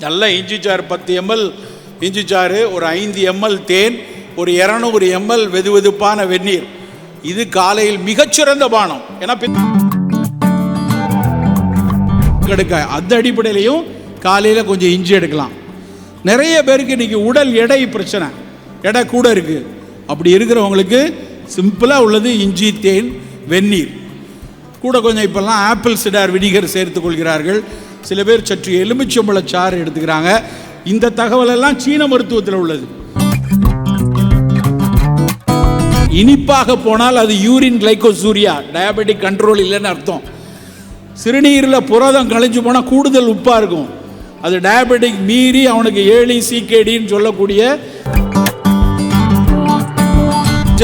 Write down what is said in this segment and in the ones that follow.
நல்ல இஞ்சி சாறு பத்து எம்எல் இஞ்சி சாறு ஒரு ஐந்து எம்எல் தேன் ஒரு இரநூறு எம்எல் வெது வெதுப்பான வெந்நீர். இது காலையில் மிகச்சிறந்த பானம். ஏன்னா பித்த- அந்த அடிப்படையிலையும் காலையில் கொஞ்சம் இஞ்சி எடுக்கலாம். நிறைய பேருக்கு இன்றைக்கி உடல் எடை பிரச்சனை. எடை கூட இருக்குது அப்படி இருக்கிறவங்களுக்கு சிம்பிளாக உள்ளது இஞ்சி தேன் வெந்நீர். கூட கொஞ்சம் இப்போல்லாம் ஆப்பிள் சிடார் வினிகர் சேர்த்துக் கொள்கிறார்கள். சில பேர் சற்று எலுமிச்சம்பழ சாறு எடுத்துக்கிறாங்க. இந்த தகவல் எல்லாம் சீன மருத்துவத்தில் உள்ளது. இனிப்பாக போனால் அது யூரின் கிளைகோசூரியா? டயபெட்டிக் கண்ட்ரோல் இல்லைன்னு அர்த்தம். சிறுநீரில் புரதம் கழிஞ்சு போனால் கூடுதல் உப்பாக இருக்கும். அது டயபெட்டிக் மீறி அவனுக்கு ஏழி சிகேடின்னு சொல்லக்கூடிய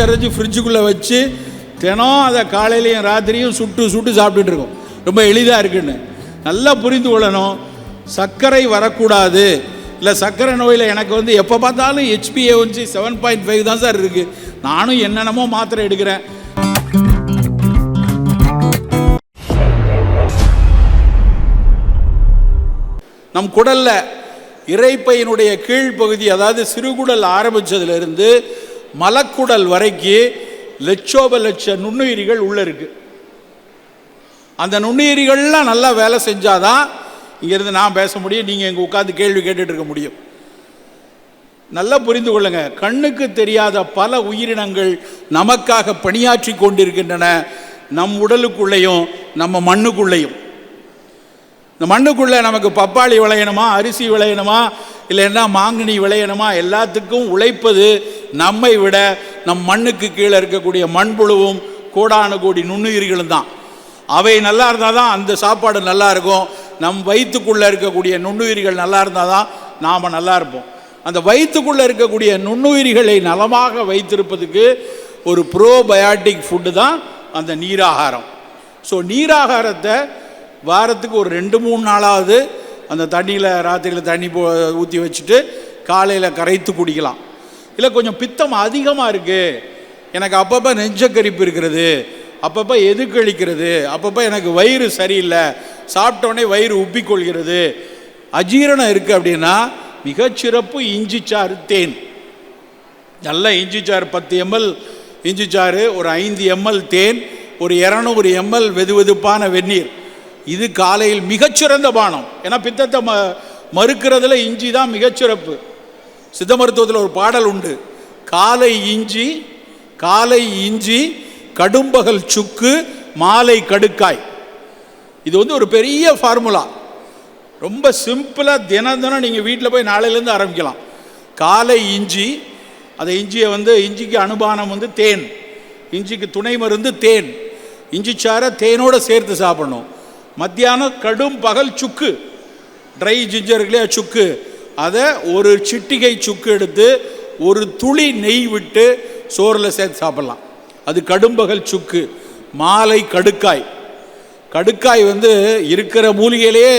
அரைச்சி ஃப்ரிட்ஜுக்குள்ளே வச்சு தினம் அதை காலையிலையும் ராத்திரியும் சுட்டு சுட்டு சாப்பிட்டுட்டு இருக்கோம். ரொம்ப எளிதாக இருக்குன்னு. நல்லா புரிந்து கொள்ளணும். சர்க்கரை வரக்கூடாது. இல்லை சர்க்கரை நோயில் எனக்கு வந்து எப்போ பார்த்தாலும் ஹெச்பிஏ வந்து செவன் பாயிண்ட் ஃபைவ் தான் சார் இருக்குது நானும் என்னென்னமோ மாத்திரை எடுக்கிறேன். நம் குடலில் இறைப்பையினுடைய கீழ்ப்பகுதி அதாவது சிறுகுடல் ஆரம்பித்ததுலேருந்து மலக்குடல் வரைக்கு லட்சோப லட்ச நுண்ணுயிரிகள் உள்ளே இருக்குது அந்த நுண்ணுயிரிகள்லாம் நல்லா வேலை செஞ்சாதான் இங்கேருந்து நான் பேச முடியும் நீங்கள் இங்கே உட்காந்து கேள்வி கேட்டுட்டு இருக்க முடியும். நல்லா புரிந்து கொள்ளுங்க. கண்ணுக்கு தெரியாத பல உயிரினங்கள் நமக்காக பணியாற்றி கொண்டிருக்கின்றன நம் உடலுக்குள்ளேயும் நம்ம மண்ணுக்குள்ளேயும். இந்த மண்ணுக்குள்ளே நமக்கு பப்பாளி விளையணுமா அரிசி விளையணுமா இல்லைன்னா மாங்கனி விளையணுமா எல்லாத்துக்கும் உழைப்பது நம்மை விட நம் மண்ணுக்கு கீழே இருக்கக்கூடிய மண்புழுவும் கோடானு கோடி நுண்ணுயிர்களும் தான். அவை நல்லா இருந்தால் தான் அந்த சாப்பாடு நல்லா இருக்கும். நம் வயிற்றுக்குள்ளே இருக்கக்கூடிய நுண்ணுயிரிகள் நல்லா இருந்தால் தான் நாம் நல்லா இருப்போம். அந்த வயிற்றுக்குள்ளே இருக்கக்கூடிய நுண்ணுயிரிகளை நலமாக வைத்திருப்பதுக்கு ஒரு ப்ரோபயாட்டிக் ஃபுட்டு தான் அந்த நீராகாரம். ஸோ நீராகாரத்தை வாரத்துக்கு ஒரு ரெண்டு மூணு நாளாவது அந்த தண்ணியில் ராத்திரியில் தண்ணி போ ஊற்றி வச்சுட்டு காலையில் கரைத்து குடிக்கலாம். இல்லை கொஞ்சம் பித்தம் அதிகமாக இருக்குது எனக்கு அப்பப்போ நெஞ்சக்கரிப்பு இருக்கிறது. அப்பப்போ எதுக்கழிக்கிறது அப்பப்போ எனக்கு வயிறு சரியில்லை. சாப்பிட்டோடனே வயிறு உப்பிக்கொள்கிறது. அஜீரணம் இருக்குது அப்படின்னா மிகச்சிறப்பு இஞ்சி சாறு தேன். நல்ல இஞ்சி சாறு பத்து எம்எல் இஞ்சி சாறு ஒரு ஐந்து எம்எல் தேன் ஒரு இரநூறு எம்எல் வெது வெதுப்பான வெந்நீர். இது காலையில் மிகச்சிறந்த பானம். ஏன்னா பித்தத்தை ம மறுக்கிறதுல இஞ்சி தான் மிகச்சிறப்பு. சித்த மருத்துவத்தில் ஒரு பாடல் உண்டு. காலை இஞ்சி காலை இஞ்சி கடும்பகல் சுக்கு மாலை கடுக்காய். இது வந்து ஒரு பெரிய ஃபார்முலா ரொம்ப சிம்பிளாக தினம் தினம் நீங்கள் வீட்டில் போய் நாளையிலேருந்து ஆரம்பிக்கலாம். காலை இஞ்சி அந்த இஞ்சியை வந்து இஞ்சிக்கு அனுபானம் வந்து தேன். இஞ்சிக்கு துணை மருந்து தேன். இஞ்சி தேனோடு சேர்த்து சாப்பிடணும். மத்தியானம் கடும் பகல் சுக்கு. ட்ரை ஜிஞ்சர் இருக்கு இல்லையா சுக்கு. அதை ஒரு சிட்டிகை சுக்கு எடுத்து ஒரு துளி நெய் விட்டு சோறில் சேர்த்து சாப்பிட்லாம். அது கடும்பகல் சுக்கு மாலை கடுக்காய். கடுக்காய் வந்து இருக்கிற மூலிகையிலேயே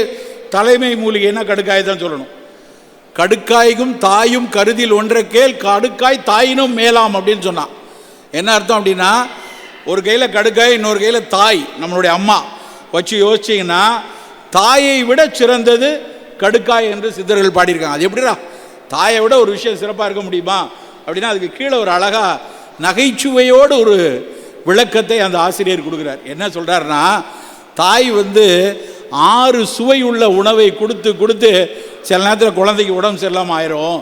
தலைமை மூலிகைன்னா கடுக்காய் தான் சொல்லணும். கடுக்காய்க்கும் தாயும் கருதில் ஒன்றை கேள் கடுக்காய் தாயினும் மேலாம் அப்படின்னு சொன்னான். என்ன அர்த்தம் அப்படின்னா ஒரு கையில் கடுக்காய் இன்னொரு கையில் தாய் நம்மளுடைய அம்மா. வச்சு யோசிச்சிங்கன்னா தாயை விட சிறந்தது கடுக்காய் என்று சித்தர்கள் பாடியிருக்காங்க. அது எப்படிடா? தாயை விட ஒரு விஷயம் சிறப்பாக இருக்க முடியுமா? அப்படின்னா அதுக்கு கீழே ஒரு அழகாக நகைச்சுவையோடு ஒரு விளக்கத்தை அந்த ஆசிரியர் கொடுக்குறார். என்ன சொல்கிறாருன்னா தாய் வந்து ஆறு சுவை உள்ள உணவை கொடுத்து கொடுத்து சில நேரத்தில் குழந்தைக்கு உடம்பு சரியில்லாமல் ஆயிரும்.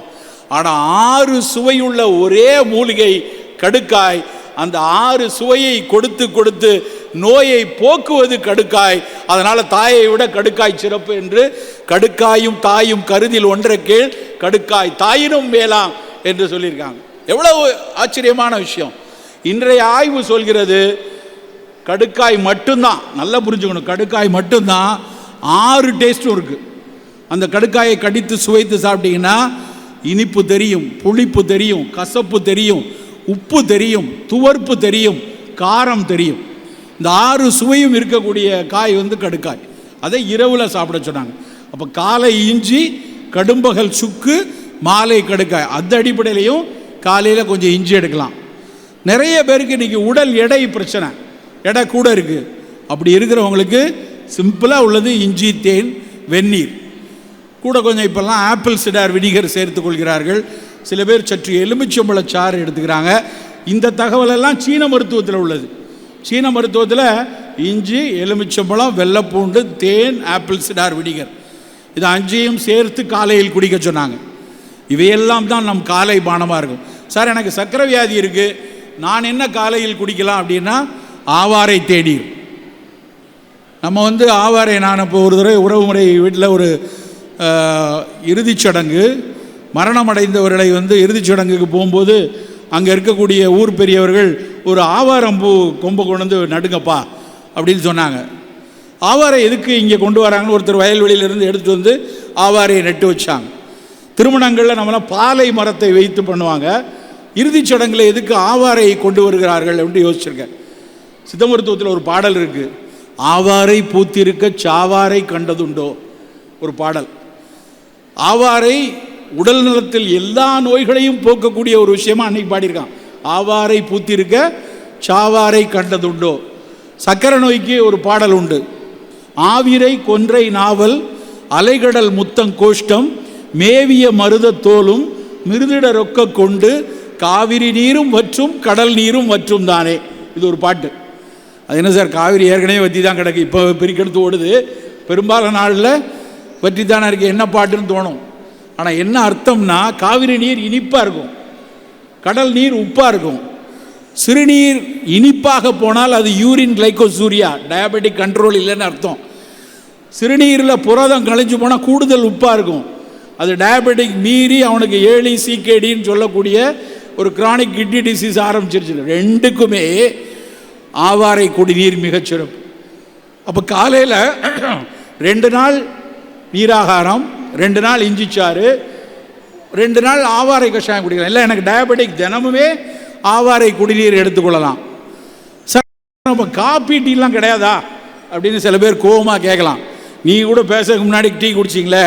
ஆனால் ஆறு சுவையுள்ள ஒரே மூலிகை கடுக்காய் அந்த ஆறு சுவையை கொடுத்து கொடுத்து நோயை போக்குவது கடுக்காய் அதனால் தாயை விட கடுக்காய் சிறப்பு என்று கடுக்காயும் தாயும் கருதில் ஒன்றை கீழ் கடுக்காய் தாயினும் வேளாம் என்று சொல்லியிருக்காங்க. எவ்வளவு ஆச்சரியமான விஷயம். இன்றைய ஆய்வு சொல்கிறது கடுக்காய் மட்டும்தான் நல்லா புரிஞ்சுக்கணும் கடுக்காய் மட்டும்தான் ஆறு டேஸ்ட்டும் இருக்குது அந்த கடுக்காயை கடித்து சுவைத்து சாப்பிட்டீங்கன்னா இனிப்பு தெரியும் புளிப்பு தெரியும் கசப்பு தெரியும் உப்பு தெரியும் துவர்ப்பு தெரியும் காரம் தெரியும். இந்த ஆறு சுவையும் இருக்கக்கூடிய காய் வந்து கடுக்காய். அதை இரவில் சாப்பிட சொன்னாங்க. அப்போ காலை இஞ்சி கடும்பகல் சுக்கு மாலை கடுக்காய். அந்த அடிப்படையிலையும் காலையில் கொஞ்சம் இஞ்சி எடுக்கலாம். நிறைய பேருக்கு இன்றைக்கி உடல் எடை பிரச்சனை. எடை கூட இருக்குது அப்படி இருக்கிறவங்களுக்கு சிம்பிளாக உள்ளது இஞ்சி தேன் வெந்நீர். கூட கொஞ்சம் இப்போல்லாம் ஆப்பிள் சிடார் வினிகர் சேர்த்து கொள்கிறார்கள். சில பேர் சற்று எலுமிச்சம்பழ சாறு எடுத்துக்கிறாங்க. இந்த தகவலெல்லாம் சீன மருத்துவத்தில் உள்ளது. சீன மருத்துவத்தில் இஞ்சி எலுமிச்சம்பழம் வெள்ளைப்பூண்டு தேன் ஆப்பிள் சிடார் வினிகர். இது அஞ்சையும் சேர்த்து காலையில் குடிக்க சொன்னாங்க. இவையெல்லாம் தான் நம் காலை பானமாக இருக்கும். சார் எனக்கு சர்க்கரை வியாதி இருக்குது நான் என்ன காலையில் குடிக்கலாம் அப்படின்னா ஆவாரை தேநீர் நம்ம வந்து ஆவாரை நான் இப்போ ஒரு தடவை உறவுமுறை வீட்டில் ஒரு இறுதிச் சடங்கு மரணமடைந்தவர்களை வந்து இறுதிச் சடங்குக்கு போகும்போது அங்கே இருக்கக்கூடிய ஊர் பெரியவர்கள் ஒரு ஆவாரம் பூ கொம்பு கொண்டு வந்து நடுங்கப்பா அப்படின்னு சொன்னாங்க. ஆவாரை எதுக்கு இங்கே கொண்டு வராங்கன்னு ஒருத்தர் வயல்வெளியிலேருந்து எடுத்துகிட்டு வந்து ஆவாரையை நட்டு வச்சாங்க. திருமணங்களில் நம்மளாம் பாலை மரத்தை வைத்து பண்ணுவாங்க. இறுதிச் சடங்கில் எதுக்கு ஆவாரையை கொண்டு வருகிறார்கள் அப்படின்னு யோசிச்சிருக்கேன். சித்த மருத்துவத்தில் ஒரு பாடல் இருக்குது ஆவாரை பூத்திருக்க சாவாரை கண்டதுண்டோ? ஒரு பாடல். ஆவாரை உடல் நலத்தில் எல்லா நோய்களையும் போக்கக்கூடிய ஒரு விஷயமா அன்னைக்கு பாடியிருக்கான். ஆவாரை பூத்திருக்க சாவாரை கண்டதுண்டோ? சக்கரை நோய்க்கு ஒரு பாடல் உண்டு. ஆவிரை கொன்றை நாவல் அலைகடல் முத்தம் கோஷ்டம் மேவிய மருத தோலும் மிருதிட ரொக்க கொண்டு காவிரி நீரும் வற்றும் கடல் நீரும் மற்றும் தானே. இது ஒரு பாட்டு. அது என்ன சார் காவிரி ஏற்கனவே வற்றி தான் கிடக்கு. இப்போ பிரிக்கெடுத்து ஓடுது. பெரும்பாலான நாளில் வற்றி தானே இருக்குது என்ன பாட்டுன்னு தோணும். ஆனால் என்ன அர்த்தம்னா காவிரி நீர் இனிப்பாக இருக்கும். கடல் நீர் உப்பாக இருக்கும். சிறுநீர் இனிப்பாக போனால் அது யூரின் கிளைகோசூரியா? டயபெட்டிக் கண்ட்ரோல் இல்லைன்னு அர்த்தம். சிறுநீரில் புரதம் கழிஞ்சு போனால் கூடுதல் உப்பாக இருக்கும். அது டயபெட்டிக் மீறி அவனுக்கு ஏழி சிகேடின்னு சொல்லக்கூடிய ஒரு கிரானிக் கிட்னி டிசீஸ் ஆரம்பிச்சிருச்சு. ரெண்டுக்குமே ஆவாரை குடிநீர் மிகச்சிறப்பு அப்போ காலையில் ரெண்டு நாள் நீராகாரம் ரெண்டு நாள் இஞ்சிச்சாறு ரெண்டு நாள் ஆவாரை கஷாயம் குடிக்கலாம். இல்லை எனக்கு டயபெட்டிக் தினமுமே ஆவாரை குடிநீர் எடுத்துக்கொள்ளலாம். சார் நம்ம காப்பி டீலாம் கிடையாதா? அப்படின்னு சில பேர் கோவமாக கேட்கலாம். நீ கூட பேசுறதுக்கு முன்னாடி டீ குடிச்சிங்களே?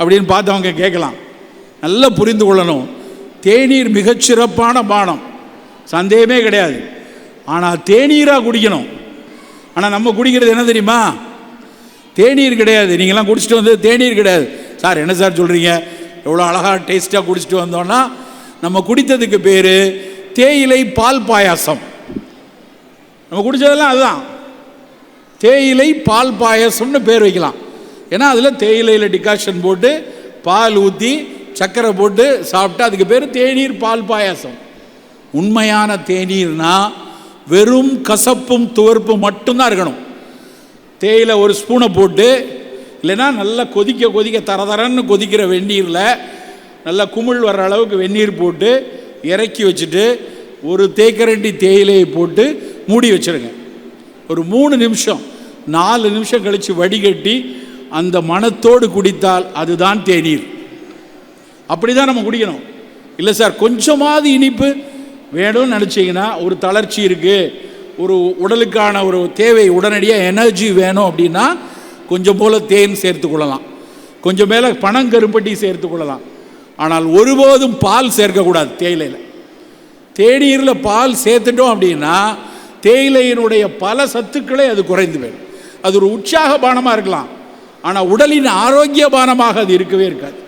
அப்படின்னு பார்த்தவங்க கேட்கலாம். நல்லா புரிந்து கொள்ளணும். தேநீர் மிகச்சிறப்பான பானம். சந்தேகமே கிடையாது. ஆனால் தேநீராக குடிக்கணும். ஆனால் நம்ம குடிக்கிறது என்ன தெரியுமா? தேநீர் கிடையாது. நீங்களாம் குடிச்சிட்டு வந்தது தேநீர் கிடையாது. சார் என்ன சார் சொல்கிறீங்க எவ்வளோ அழகாக டேஸ்ட்டாக குடிச்சிட்டு வந்தோன்னா நம்ம குடித்ததுக்கு பேர் தேயிலை பால் பாயாசம். நம்ம குடித்ததெல்லாம் அதுதான். தேயிலை பால் பாயசம்னு பேர் வைக்கலாம். ஏன்னா அதில் தேயிலையில் டிகாஷன் போட்டு பால் ஊற்றி சர்க்கரை போட்டு சாப்பிட்டா அதுக்கு பேர் தேநீர் பால் பாயாசம். உண்மையான தேநீர்னா வெறும் கசப்பும் துவர்ப்பும் மட்டும்தான் இருக்கணும். தேயிலை ஒரு ஸ்பூனை போட்டு இல்லைன்னா நல்லா கொதிக்க கொதிக்க தர தரன்னு கொதிக்கிற வெந்நீரில் நல்லா குமிழ் வர்ற அளவுக்கு வெந்நீர் போட்டு இறக்கி வச்சுட்டு ஒரு தேக்கரண்டி தேயிலையை போட்டு மூடி வச்சுருங்க. ஒரு மூணு நிமிஷம் நாலு நிமிஷம் கழித்து வடிகட்டி அந்த மணத்தோடு குடித்தால் அதுதான் தேநீர். அப்படி தான் நம்ம குடிக்கணும். இல்லை சார் கொஞ்சமாவது இனிப்பு வேணும்னு நினச்சிங்கன்னா ஒரு தளர்ச்சி இருக்குது ஒரு உடலுக்கான ஒரு தேவை உடனடியாக எனர்ஜி வேணும் அப்படின்னா கொஞ்சம் போல் தேன் சேர்த்து கொள்ளலாம். கொஞ்சம் மேலே பனங்கருப்பட்டி சேர்த்துக்கொள்ளலாம் ஆனால் ஒருபோதும் பால் சேர்க்கக்கூடாது தேயிலையில். தேநீரில் பால் சேர்த்துட்டோம் அப்படின்னா தேயிலையினுடைய பல சத்துக்களை அது குறைந்து போயிடும். அது ஒரு உற்சாக பானமாக இருக்கலாம். ஆனால் உடலின் ஆரோக்கியபானமாக அது இருக்கவே இருக்காது.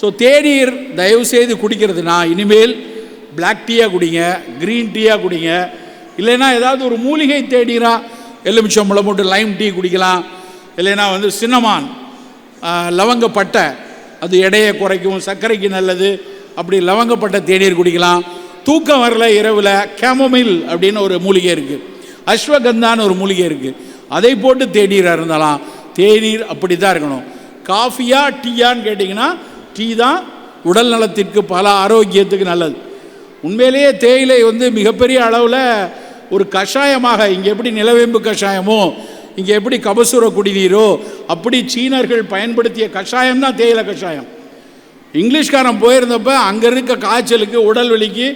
ஸோ தேநீர் தயவு செய்து குடிக்கிறதுனா இனிமேல் பிளாக் டீயாக குடிங்க க்ரீன் டீயாக குடிங்க இல்லைன்னா ஏதாவது ஒரு மூலிகை தேநீராக எலுமிச்சம்பழம் போட்டு லைம் டீ குடிக்கலாம் இல்லைன்னா வந்து சின்னமான் லவங்கப்பட்ட லவங்கப்பட்டை அது எடையை குறைக்கும் சர்க்கரைக்கு நல்லது அப்படி லவங்கப்பட்ட தேநீர் குடிக்கலாம். தூக்கம் வரல இரவில் கேமோமில் அப்படின்னு ஒரு மூலிகை இருக்குது அஸ்வகந்தான்னு ஒரு மூலிகை இருக்குது அதை போட்டு தேநீராக இருந்தாலாம். தேநீர் அப்படி தான் இருக்கணும். காஃபியா டீயான்னு கேட்டிங்கன்னா டீ தான் உடல் நலத்திற்கு பல ஆரோக்கியத்துக்கு நல்லது. உண்மையிலேயே தேயிலை வந்து மிகப்பெரிய அளவில் ஒரு கஷாயமாக இங்கே எப்படி நிலவேம்பு கஷாயமோ இங்கே எப்படி கபசுர குடிநீரோ அப்படி சீனர்கள் பயன்படுத்திய கஷாயம் தான் தேயிலை கஷாயம். இங்கிலீஷ்காரன் போயிருந்தப்ப அங்கே இருக்க காய்ச்சலுக்கு உடல் வலிக்கு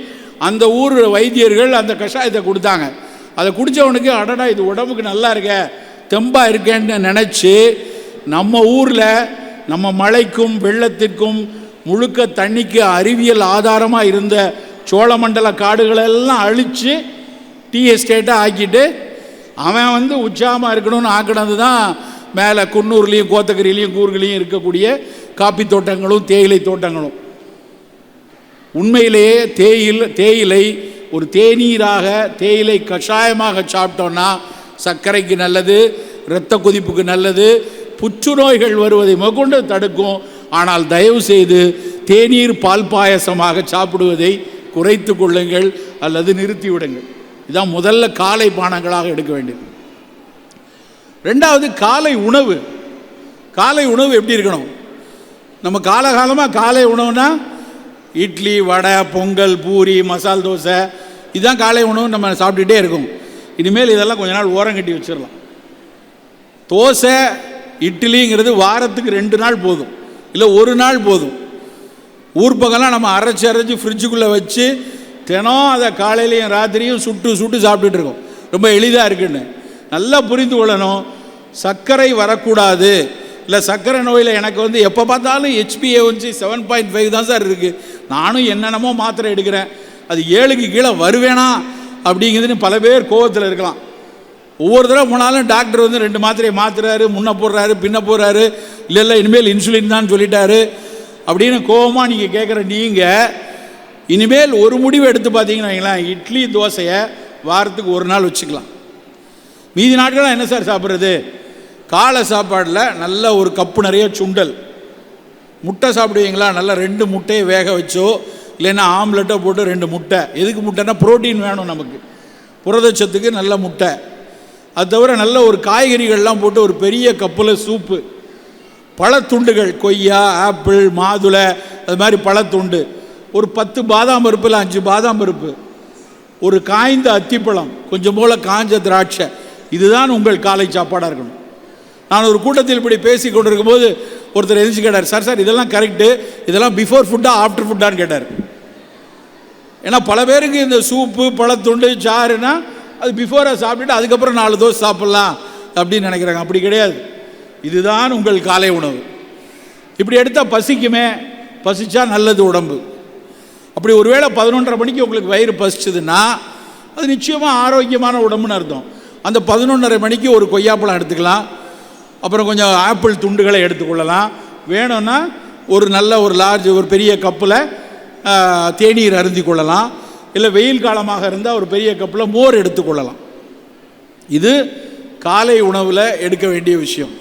அந்த ஊர் வைத்தியர்கள் அந்த கஷாயத்தை கொடுத்தாங்க. அதை குடித்தவனுக்கு அடடா இது உடம்புக்கு நல்லா இருக்க தெம்பாக இருக்கேன்னு நினச்சி நம்ம ஊரில் நம்ம மழைக்கும் வெள்ளத்திற்கும் முழுக்க தண்ணிக்கு அறிவியல் ஆதாரமாக இருந்த சோழமண்டல காடுகளெல்லாம் அழித்து டீ எஸ்டேட்டாக ஆக்கிட்டு அவன் வந்து உற்சாகமாக இருக்கணும்னு ஆக்கினது தான் மேலே குன்னூர்லேயும் கோத்தகிரிலையும் கூறுகளையும் இருக்கக்கூடிய காப்பி தோட்டங்களும் தேயிலை தோட்டங்களும். உண்மையிலேயே தேயில் தேயிலை ஒரு தேநீராக தேயிலை கஷாயமாக சாப்பிட்டோன்னா சர்க்கரைக்கு நல்லது இரத்த கொதிப்புக்கு நல்லது புற்றுநோய்கள் வருவதை முதற்கொண்டு தடுக்கும். ஆனால் தயவு செய்து தேநீர் பால் பாயசமாக சாப்பிடுவதை குறைத்து கொள்ளுங்கள் அல்லது நிறுத்திவிடுங்கள். இதான் முதல்ல காலை பானங்களாக எடுக்க வேண்டியது. ரெண்டாவது காலை உணவு. காலை உணவு எப்படி இருக்கணும்? நம்ம காலகாலமாக காலை உணவுனா இட்லி வடை பொங்கல் பூரி மசால் தோசை இதுதான் காலை உணவு நம்ம சாப்பிட்டுட்டே இருக்கோம். இனிமேல் இதெல்லாம் கொஞ்ச நாள் ஓரம் கட்டி வச்சிடலாம். தோசை இட்லிங்கிறது வாரத்துக்கு ரெண்டு நாள் போதும். இல்லை ஒரு நாள் போதும். ஊர் பக்கம்லாம் நம்ம அரைச்சி அரைச்சி ஃப்ரிட்ஜுக்குள்ளே வச்சு தினம் அதை காலையிலையும் ராத்திரியும் சுட்டு சுட்டு சாப்பிட்டுட்டு இருக்கோம். ரொம்ப எளிதாக இருக்குன்னு. நல்லா புரிந்து கொள்ளணும். சர்க்கரை வரக்கூடாது. இல்லை சர்க்கரை நோயில் எனக்கு வந்து எப்போ பார்த்தாலும் ஹெச்பிஏ வந்து செவன் பாயிண்ட் ஃபைவ் தான் சார் இருக்குது நானும் என்னென்னமோ மாத்திரை எடுக்கிறேன். அது ஏழுக்கு கீழே வருவேனா? அப்படிங்கிறதுன்னு பல பேர் கோவத்தில் இருக்கலாம். ஒவ்வொரு தடவை போனாலும் டாக்டர் வந்து ரெண்டு மாத்திரையை மாத்துறாரு முன்ன போடுறாரு பின்ன போடுறாரு. இல்லை இல்லை இனிமேல் இன்சுலின் தான் சொல்லிட்டாரு. அப்படின்னு கோவமாக நீங்கள் கேட்குற நீங்கள் இனிமேல் ஒரு முடிவு எடுத்து பார்த்தீங்கன்னா வைங்களேன் இட்லி தோசையை வாரத்துக்கு ஒரு நாள் வச்சுக்கலாம். மீதி நாட்களாக என்ன சார் சாப்பிட்றது? காலை சாப்பாடில் நல்ல ஒரு கப்பு நிறைய சுண்டல். முட்டை சாப்பிடுவீங்களா? நல்லா ரெண்டு முட்டையை வேக வச்சோ இல்லைன்னா ஆம்லெட்டை போட்டு ரெண்டு முட்டை. எதுக்கு முட்டைன்னா ப்ரோட்டீன் வேணும் நமக்கு. புரதச்சத்துக்கு நல்ல முட்டை. அது தவிர நல்ல ஒரு காய்கறிகள்லாம் போட்டு ஒரு பெரிய கப்பில் சூப்பு. பழத்துண்டுகள் கொய்யா ஆப்பிள் மாதுளை அது மாதிரி பழத்துண்டு. ஒரு பத்து பாதாம் பருப்பு இல்லை அஞ்சு பாதாம் பருப்பு. ஒரு காய்ந்த அத்திப்பழம் கொஞ்சம் போல் காஞ்ச திராட்சை. இதுதான் உங்கள் காலை சாப்பாடாக இருக்கணும். நான் ஒரு கூட்டத்தில் இப்படி பேசி கொண்டிருக்கும் போது ஒருத்தர் எதிர்த்து கேட்டார் சார் சார் இதெல்லாம் கரெக்டு இதெல்லாம் பிஃபோர் ஃபுட்டா ஆஃப்டர் ஃபுட்டான்னு கேட்டார். ஏன்னா பல பேருக்கு இந்த சூப்பு பழத்துண்டு சாறுனா அது பிஃபோராக சாப்பிட்டுட்டு அதுக்கப்புறம் நாலு தோசை சாப்பிட்லாம் அப்படின்னு நினைக்கிறாங்க. அப்படி கிடையாது. இதுதான் உங்கள் காலை உணவு. இப்படி எடுத்தால் பசிக்குமே. பசிச்சா நல்லது உடம்பு. அப்படி ஒருவேளை பதினொன்றரை மணிக்கு உங்களுக்கு வயிறு பசிச்சதுன்னா அது நிச்சயமாக ஆரோக்கியமான உடம்புன்னு அர்த்தம். அந்த பதினொன்றரை மணிக்கு ஒரு கொய்யாப்பழம் எடுத்துக்கலாம். அப்புறம் கொஞ்சம் ஆப்பிள் துண்டுகளை எடுத்துக்கொள்ளலாம். வேணும்னா ஒரு நல்ல ஒரு லார்ஜ் ஒரு பெரிய கப்பில் தேநீர் அருந்தி கொள்ளலாம். இல்லை வெயில் காலமாக இருந்தால் ஒரு பெரிய கப்பில் மோர் எடுத்துக்கொள்ளலாம் இது காலை உணவில் எடுக்க வேண்டிய விஷயம்.